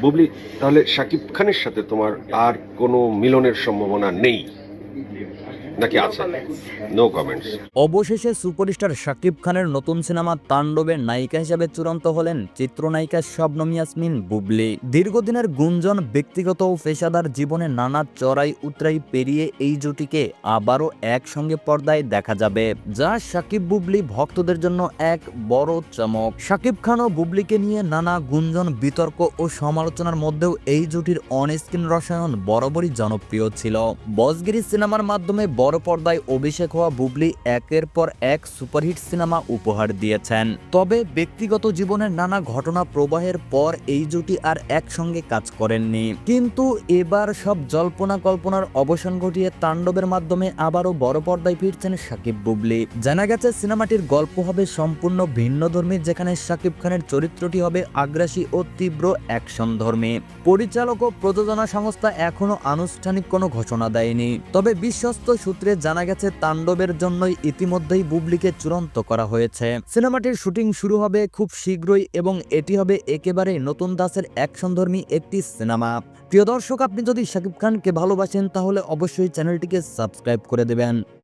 বুবলি তাহলে শাকিব খানের সাথে তোমার আর কোনো মিলনের সম্ভাবনা নেই? নাকি আছে? নো কমেন্টস অবশেষে সুপারস্টার শাকিব খানের নতুন সিনেমা তাণ্ডবের নায়িকা হিসেবে চূড়ান্ত হলেন চিত্রনায়িকা শবনম ইয়াসমিন বুবলি। দীর্ঘদিনের গুঞ্জন ব্যক্তিগত ও পেশাদার জীবনে নানা চড়াই উতরাই পেরিয়ে এই জুটিকে আবারও একসঙ্গে পর্দায় দেখা যাবে যা শাকিব বুবলি ভক্তদের জন্য এক বড় চমক। শাকিব খান ও বুবলিকে নিয়ে নানা গুঞ্জন বিতর্ক ও সমালোচনার মধ্যেও এই জুটির অনস্ক্রিন রসায়ন বরাবরই জনপ্রিয় ছিল। বসগিরি সিনেমার মাধ্যমে বড় পর্দায় অভিষেক হওয়া বুবলি একের পর এক সুপারহিট সিনেমা উপহার দিয়েছেন। তবে ব্যক্তিগত জীবনের নানা ঘটনা প্রবাহের পর এই জুটি আর একসঙ্গে কাজ করেননি। কিন্তু এবার সব জল্পনা কল্পনার অবসান ঘটিয়ে তাণ্ডবের মাধ্যমে আবারও বড় পর্দায় ফিরছেন সাকিব বুবলি। জানা গেছে, সিনেমাটির গল্প হবে সম্পূর্ণ ভিন্ন ধর্মী, যেখানে সাকিব খানের চরিত্রটি হবে আগ্রাসী ও তীব্র অ্যাকশন ধর্মী। পরিচালক ও প্রযোজনা সংস্থা এখনও আনুষ্ঠানিক কোনো ঘোষণা দেয়নি। তবে বিশ্বস্ত সূত্রে জানা গেছে, তাণ্ডবের জন্যই ইতিমধ্যেই বুবলিকে চূড়ান্ত করা হয়েছে। সিনেমাটির শুটিং শুরু হবে খুব শীঘ্রই এবং এটি হবে একেবারে নতুন দাসের অ্যাকশনধর্মী একটি সিনেমা। প্রিয় দর্শক, আপনি যদি শাকিব খানকে ভালোবাসেন, তাহলে অবশ্যই চ্যানেলটিকে সাবস্ক্রাইব করে দেবেন।